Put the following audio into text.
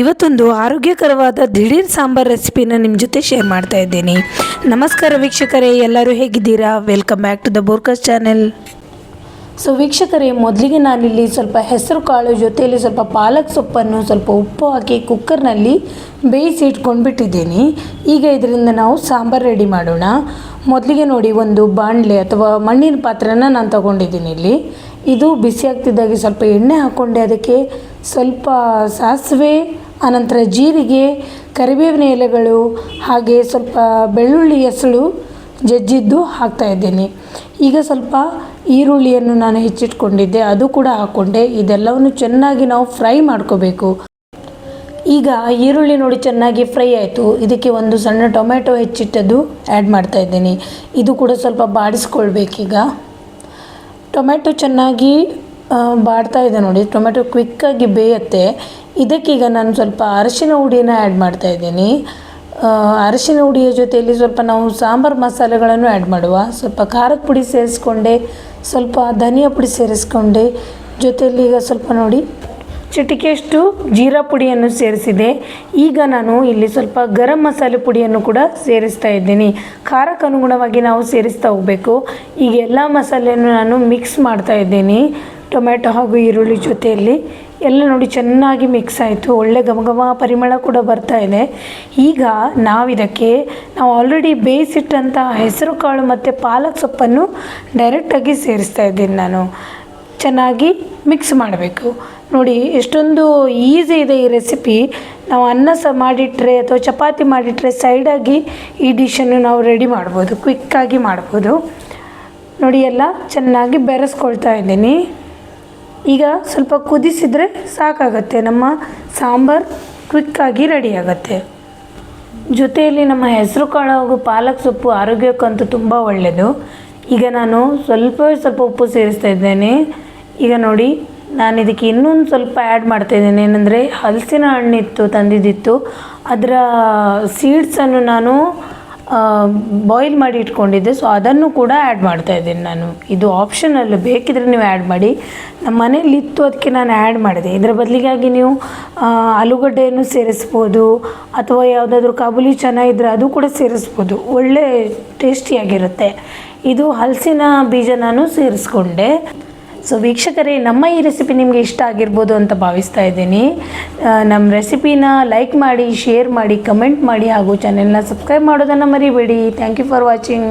ಇವತ್ತೊಂದು ಆರೋಗ್ಯಕರವಾದ ದಿಢೀರ್ ಸಾಂಬಾರ್ ರೆಸಿಪಿನ ನಿಮ್ಮ ಜೊತೆ ಶೇರ್ ಮಾಡ್ತಾ ಇದ್ದೀನಿ. ನಮಸ್ಕಾರ ವೀಕ್ಷಕರೇ, ಎಲ್ಲರೂ ಹೇಗಿದ್ದೀರಾ? Welcome back to the Borkas channel so ವೀಕ್ಷಕರೇ, ಮೊದಲಿಗೆ ನಾನಿಲ್ಲಿ ಸ್ವಲ್ಪ ಹೆಸರು ಕಾಳು ಜೊತೆಯಲ್ಲಿ ಸ್ವಲ್ಪ ಪಾಲಕ್ ಸೊಪ್ಪನ್ನು ಸ್ವಲ್ಪ ಉಪ್ಪು ಹಾಕಿ ಕುಕ್ಕರ್ನಲ್ಲಿ ಬೇಯಿಸಿ ಇಟ್ಕೊಂಡ್ಬಿಟ್ಟಿದ್ದೀನಿ. ಈಗ ಇದರಿಂದ ನಾವು ಸಾಂಬಾರು ರೆಡಿ ಮಾಡೋಣ. ಮೊದಲಿಗೆ ನೋಡಿ, ಒಂದು ಬಾಣಲೆ ಅಥವಾ ಮಣ್ಣಿನ ಪಾತ್ರೆನ ನಾನು ತಗೊಂಡಿದ್ದೀನಿ ಇಲ್ಲಿ. ಇದು ಬಿಸಿ ಆಗ್ತಿದ್ದಾಗೆ ಸ್ವಲ್ಪ ಎಣ್ಣೆ ಹಾಕ್ಕೊಂಡೆ ಅದಕ್ಕೆ ಸ್ವಲ್ಪ ಸಾಸಿವೆ, ಆನಂತರ ಜೀರಿಗೆ, ಕರಿಬೇವಿನ ಎಲೆಗಳು, ಹಾಗೆ ಸ್ವಲ್ಪ ಬೆಳ್ಳುಳ್ಳಿ ಹೆಸಳು ಜಜ್ಜಿದ್ದು ಹಾಕ್ತಾ ಇದ್ದೀನಿ. ಈಗ ಸ್ವಲ್ಪ ಈರುಳ್ಳಿಯನ್ನು ನಾನು ಹೆಚ್ಚಿಟ್ಕೊಂಡಿದ್ದೆ ಅದು ಕೂಡ ಹಾಕ್ಕೊಂಡೆ. ಇದೆಲ್ಲವನ್ನು ಚೆನ್ನಾಗಿ ನಾವು ಫ್ರೈ ಮಾಡ್ಕೋಬೇಕು. ಈಗ ಈರುಳ್ಳಿ ನೋಡಿ ಚೆನ್ನಾಗಿ ಫ್ರೈ ಆಯಿತು. ಇದಕ್ಕೆ ಒಂದು ಸಣ್ಣ ಟೊಮೆಟೊ ಹೆಚ್ಚಿಟ್ಟದ್ದು ಆ್ಯಡ್ ಮಾಡ್ತಾ ಇದ್ದೀನಿ. ಇದು ಕೂಡ ಸ್ವಲ್ಪ ಬಾಡಿಸ್ಕೊಳ್ಬೇಕೀಗ ಟೊಮೆಟೊ ಚೆನ್ನಾಗಿ ಬಾಡ್ತಾ ಇದೆ ನೋಡಿ. ಟೊಮೆಟೊ ಕ್ವಿಕ್ಕಾಗಿ ಬೇಯುತ್ತೆ. ಇದಕ್ಕೀಗ ನಾನು ಸ್ವಲ್ಪ ಅರಿಶಿನ ಹುಡಿನ ಆ್ಯಡ್ ಮಾಡ್ತಾ ಇದ್ದೀನಿ. ಆ, ಅರಿಶಿನ ಹುಡಿಯ ಜೊತೆಯಲ್ಲಿ ಸ್ವಲ್ಪ ನಾವು ಸಾಂಬಾರು ಮಸಾಲೆಗಳನ್ನು ಆ್ಯಡ್ ಮಾಡುವ. ಸ್ವಲ್ಪ ಖಾರದ ಪುಡಿ ಸೇರಿಸ್ಕೊಂಡೆ, ಸ್ವಲ್ಪ ಧನಿಯಾ ಪುಡಿ ಸೇರಿಸ್ಕೊಂಡೆ. ಜೊತೆಯಲ್ಲಿ ಈಗ ಸ್ವಲ್ಪ ನೋಡಿ, ಚಿಟಿಕೆಯಷ್ಟು ಜೀರಾ ಪುಡಿಯನ್ನು ಸೇರಿಸಿದೆ. ಈಗ ನಾನು ಇಲ್ಲಿ ಸ್ವಲ್ಪ ಗರಂ ಮಸಾಲೆ ಪುಡಿಯನ್ನು ಕೂಡ ಸೇರಿಸ್ತಾ ಇದ್ದೀನಿ. ಖಾರಕ್ಕೆ ಅನುಗುಣವಾಗಿ ನಾವು ಸೇರಿಸ್ತಾ ಹೋಗಬೇಕು. ಈಗ ಎಲ್ಲ ಮಸಾಲೆಯನ್ನು ನಾನು ಮಿಕ್ಸ್ ಮಾಡ್ತಾ ಇದ್ದೀನಿ. ಟೊಮೆಟೊ ಹಾಗೂ ಈರುಳ್ಳಿ ಜೊತೆಯಲ್ಲಿ. ಎಲ್ಲ ನೋಡಿ ಚೆನ್ನಾಗಿ ಮಿಕ್ಸ್ ಆಯಿತು. ಒಳ್ಳೆ ಘಮಘಮ ಪರಿಮಳ ಕೂಡ ಬರ್ತಾ ಇದೆ. ಈಗ ನಾವಿದಕ್ಕೆ, ನಾವು ಆಲ್ರೆಡಿ ಬೇಯಿಸಿಟ್ಟಂಥ ಹೆಸರು ಕಾಳು ಮತ್ತು ಪಾಲಕ್ ಸೊಪ್ಪನ್ನು ಡೈರೆಕ್ಟಾಗಿ ಸೇರಿಸ್ತಾ ಇದ್ದೀನಿ ನಾನು. ಚೆನ್ನಾಗಿ ಮಿಕ್ಸ್ ಮಾಡಬೇಕು. ನೋಡಿ, ಎಷ್ಟೊಂದು ಈಸಿ ಇದೆ ಈ ರೆಸಿಪಿ ನಾವು ಅನ್ನ ಸಹ ಮಾಡಿಟ್ರೆ ಅಥವಾ ಚಪಾತಿ ಮಾಡಿಟ್ರೆ ಸೈಡಾಗಿ ಈ ಡಿಶನ್ನು ನಾವು ರೆಡಿ ಮಾಡ್ಬೋದು. ಕ್ವಿಕ್ಕಾಗಿ ಮಾಡ್ಬೋದು. ನೋಡಿ, ಎಲ್ಲ ಚೆನ್ನಾಗಿ ಬೆರೆಸ್ಕೊಳ್ತಾ ಇದ್ದೀನಿ. ಈಗ ಸ್ವಲ್ಪ ಕುದಿಸಿದರೆ ಸಾಕಾಗತ್ತೆ. ನಮ್ಮ ಸಾಂಬಾರು ಕ್ವಿಕ್ಕಾಗಿ ರೆಡಿ ಜೊತೆಯಲ್ಲಿ ನಮ್ಮ ಹೆಸರು ಕಾಳು ಹಾಗೂ ಪಾಲಕ್ ಸೊಪ್ಪು ಆರೋಗ್ಯಕ್ಕಂತೂ ತುಂಬ ಒಳ್ಳೆಯದು ಈಗ ನಾನು ಸ್ವಲ್ಪ ಸ್ವಲ್ಪ ಉಪ್ಪು ಸೇರಿಸ್ತಾ ಇದ್ದೇನೆ. ಈಗ ನೋಡಿ, ನಾನು ಇದಕ್ಕೆ ಇನ್ನೊಂದು ಸ್ವಲ್ಪ ಆ್ಯಡ್ ಮಾಡ್ತಾ ಇದ್ದೇನೆ. ಏನಂದರೆ, ಹಲಸಿನ ಹಣ್ಣಿತ್ತು, ತಂದಿದ್ದಿತ್ತು. ಅದರ ಸೀಡ್ಸನ್ನು ನಾನು ಬಾಯ್ಲ್ ಮಾಡಿ ಇಟ್ಕೊಂಡಿದ್ದೆ. ಸೊ ಅದನ್ನು ಕೂಡ ಆ್ಯಡ್ ಮಾಡ್ತಾ ಇದ್ದೀನಿ ನಾನು. ಇದು ಆಪ್ಷನಲ್ ಬೇಕಿದ್ರೆ ನೀವು ಆ್ಯಡ್ ಮಾಡಿ. ನಮ್ಮ ಮನೇಲಿ ಇತ್ತು, ಅದಕ್ಕೆ ನಾನು ಆ್ಯಡ್ ಮಾಡಿದೆ. ಇದರ ಬದಲಿಗಾಗಿ ನೀವು ಆಲೂಗಡ್ಡೆಯನ್ನು ಸೇರಿಸ್ಬೋದು, ಅಥವಾ ಯಾವುದಾದ್ರೂ ಕಾಬೂಲಿ ಚೆನ್ನಾಗಿದ್ರೆ ಅದು ಕೂಡ ಸೇರಿಸ್ಬೋದು. ಒಳ್ಳೆ ಟೇಸ್ಟಿಯಾಗಿರುತ್ತೆ ಇದು ಹಲಸಿನ ಬೀಜ ನಾನು ಸೇರಿಸ್ಕೊಂಡೆ. ಸೊ ವೀಕ್ಷಕರೇ, ನಮ್ಮ ಈ ರೆಸಿಪಿ ನಿಮಗೆ ಇಷ್ಟ ಆಗಿರ್ಬೋದು ಅಂತ ಭಾವಿಸ್ತಾ ಇದ್ದೀನಿ. ನಮ್ಮ ರೆಸಿಪಿನ ಲೈಕ್ ಮಾಡಿ ಶೇರ್ ಮಾಡಿ ಕಮೆಂಟ್ ಮಾಡಿ ಹಾಗೂ ಚಾನೆಲ್ನ ಸಬ್ಸ್ಕ್ರೈಬ್ ಮಾಡೋದನ್ನು ಮರಿಬೇಡಿ. Thank you for watching